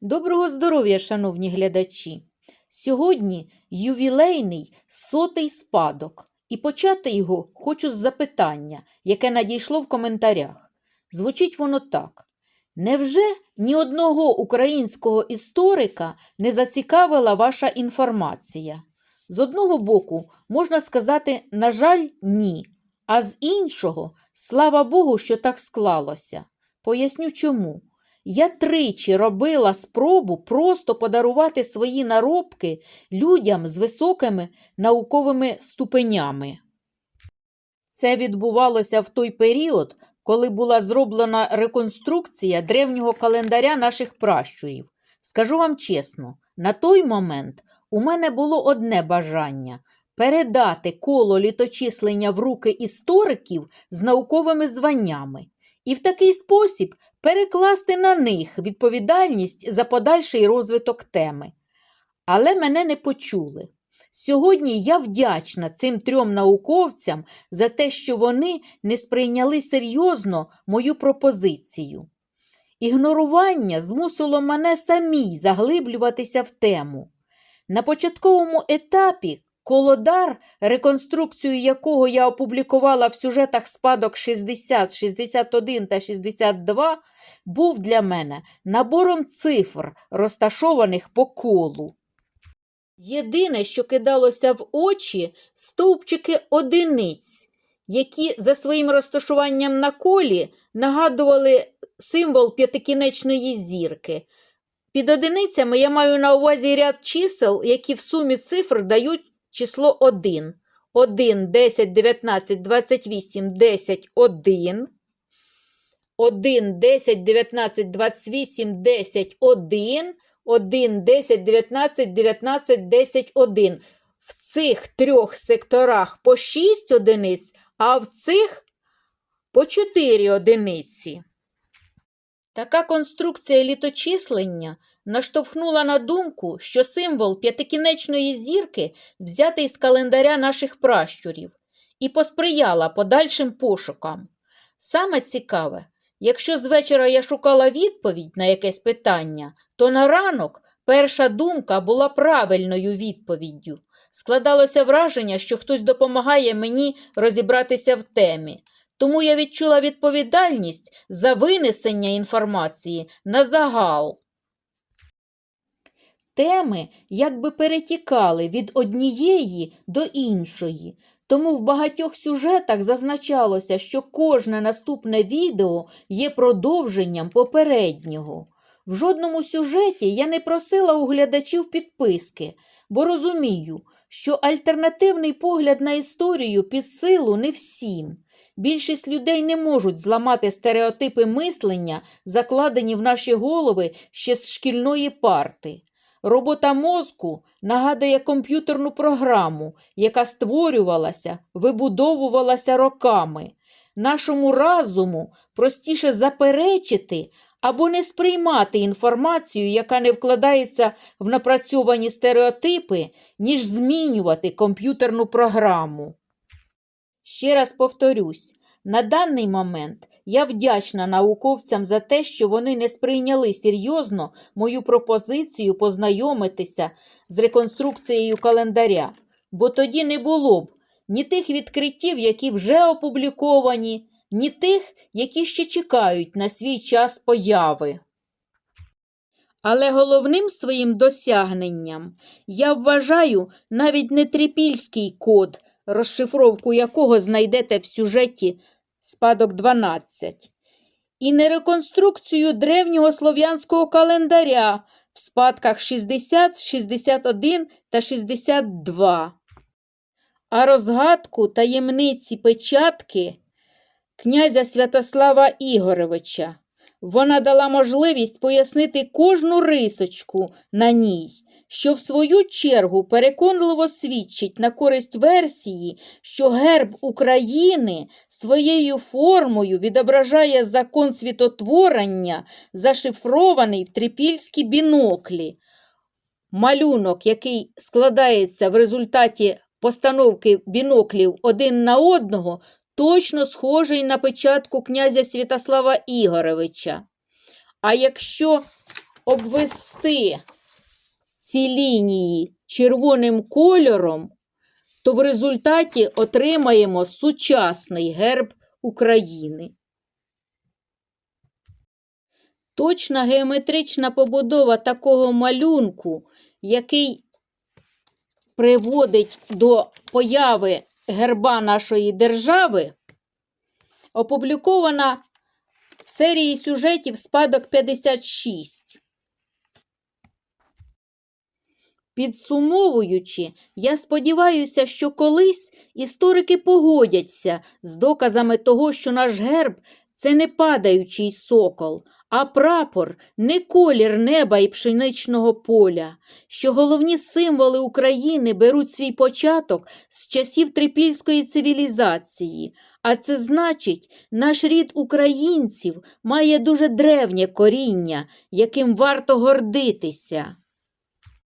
Доброго здоров'я, шановні глядачі! Сьогодні ювілейний сотий спадок, і почати його хочу з запитання, яке надійшло в коментарях. Звучить воно так. Невже ні одного українського історика не зацікавила ваша інформація? З одного боку, можна сказати, на жаль, ні. А з іншого, слава Богу, що так склалося. Поясню чому. Я тричі робила спробу просто подарувати свої наробки людям з високими науковими ступенями. Це відбувалося в той період, коли була зроблена реконструкція древнього календаря наших пращурів. Скажу вам чесно, на той момент у мене було одне бажання передати коло літочислення в руки істориків з науковими званнями і в такий спосіб перекласти на них відповідальність за подальший розвиток теми. Але мене не почули. Сьогодні я вдячна цим трьом науковцям за те, що вони не сприйняли серйозно мою пропозицію. Ігнорування змусило мене самій заглиблюватися в тему. На початковому етапі Колодар, реконструкцію якого я опублікувала в сюжетах спадок 60, 61 та 62, був для мене набором цифр, розташованих по колу. Єдине, що кидалося в очі, стовпчики одиниць, які за своїм розташуванням на колі нагадували символ п'ятикінечної зірки. Під одиницями я маю на увазі ряд чисел, які в сумі цифр дають число 1. 1, 10, 19, 28, 10, 1. 1, 10, 19, 28, 10, 1. 1, 10, 19, 19, 10, 1. В цих трьох секторах по 6 одиниць, а в цих по 4 одиниці. Така конструкція літочислення наштовхнула на думку, що символ п'ятикінечної зірки взятий з календаря наших пращурів і посприяла подальшим пошукам. Саме цікаве, якщо з вечора я шукала відповідь на якесь питання, то на ранок перша думка була правильною відповіддю. Складалося враження, що хтось допомагає мені розібратися в темі. Тому я відчула відповідальність за винесення інформації на загал. Теми якби перетікали від однієї до іншої, тому в багатьох сюжетах зазначалося, що кожне наступне відео є продовженням попереднього. В жодному сюжеті я не просила у глядачів підписки, бо розумію, що альтернативний погляд на історію під силу не всім. Більшість людей не можуть зламати стереотипи мислення, закладені в наші голови ще з шкільної парти. Робота мозку нагадує комп'ютерну програму, яка створювалася, вибудовувалася роками. Нашому разуму простіше заперечити або не сприймати інформацію, яка не вкладається в напрацьовані стереотипи, ніж змінювати комп'ютерну програму. Ще раз повторюсь, на даний момент я вдячна науковцям за те, що вони не сприйняли серйозно мою пропозицію познайомитися з реконструкцією календаря, бо тоді не було б ні тих відкриттів, які вже опубліковані, ні тих, які ще чекають на свій час появи. Але головним своїм досягненням я вважаю навіть не трипільський код, розшифровку якого знайдете в сюжеті спадок 12, і не реконструкцію древнього слов'янського календаря в спадках 60, 61 та 62, а розгадку таємниці печатки князя Святослава Ігоровича. Вона дала можливість пояснити кожну рисочку на ній, що в свою чергу переконливо свідчить на користь версії, що герб України своєю формою відображає закон світотворення, зашифрований в трипільській біноклі. Малюнок, який складається в результаті постановки біноклів один на одного, точно схожий на печатку князя Святослава Ігоровича. А якщо обвести ці лінії червоним кольором, то в результаті отримаємо сучасний герб України. Точна геометрична побудова такого малюнку, який приводить до появи герба нашої держави, опублікована в серії сюжетів Спадок 56. Підсумовуючи, я сподіваюся, що колись історики погодяться з доказами того, що наш герб це не падаючий сокол, а прапор, не колір неба і пшеничного поля, що головні символи України беруть свій початок з часів трипільської цивілізації, а це значить, наш рід українців має дуже древнє коріння, яким варто гордитися.